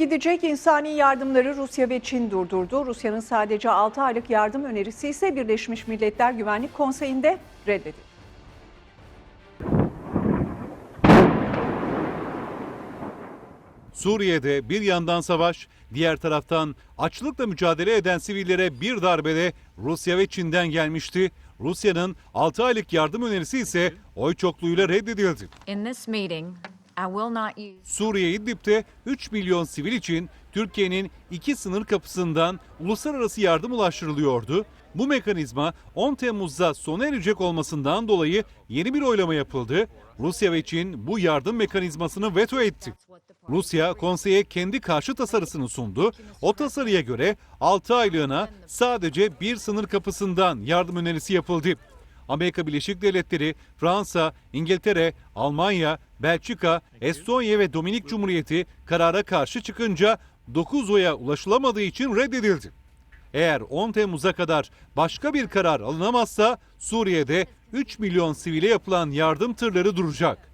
gidecek insani yardımları Rusya ve Çin durdurdu. Rusya'nın sadece 6 aylık yardım önerisi ise Birleşmiş Milletler Güvenlik Konseyi'nde reddedildi. Suriye'de bir yandan savaş, diğer taraftan açlıkla mücadele eden sivillere bir darbede Rusya ve Çin'den gelmişti. Rusya'nın 6 aylık yardım önerisi ise oy çokluğuyla reddedildi. In this meeting, Suriye İdlib'de 3 milyon sivil için Türkiye'nin iki sınır kapısından uluslararası yardım ulaştırılıyordu. Bu mekanizma 10 Temmuz'da sona erecek olmasından dolayı yeni bir oylama yapıldı. Rusya ve Çin bu yardım mekanizmasını veto etti. Rusya konseye kendi karşı tasarısını sundu. O tasarıya göre 6 aylığına sadece bir sınır kapısından yardım önerisi yapıldı. Amerika Birleşik Devletleri, Fransa, İngiltere, Almanya, Belçika, Estonya ve Dominik Cumhuriyeti karara karşı çıkınca 9 oya ulaşılamadığı için reddedildi. Eğer 10 Temmuz'a kadar başka bir karar alınamazsa Suriye'de 3 milyon sivile yapılan yardım tırları duracak.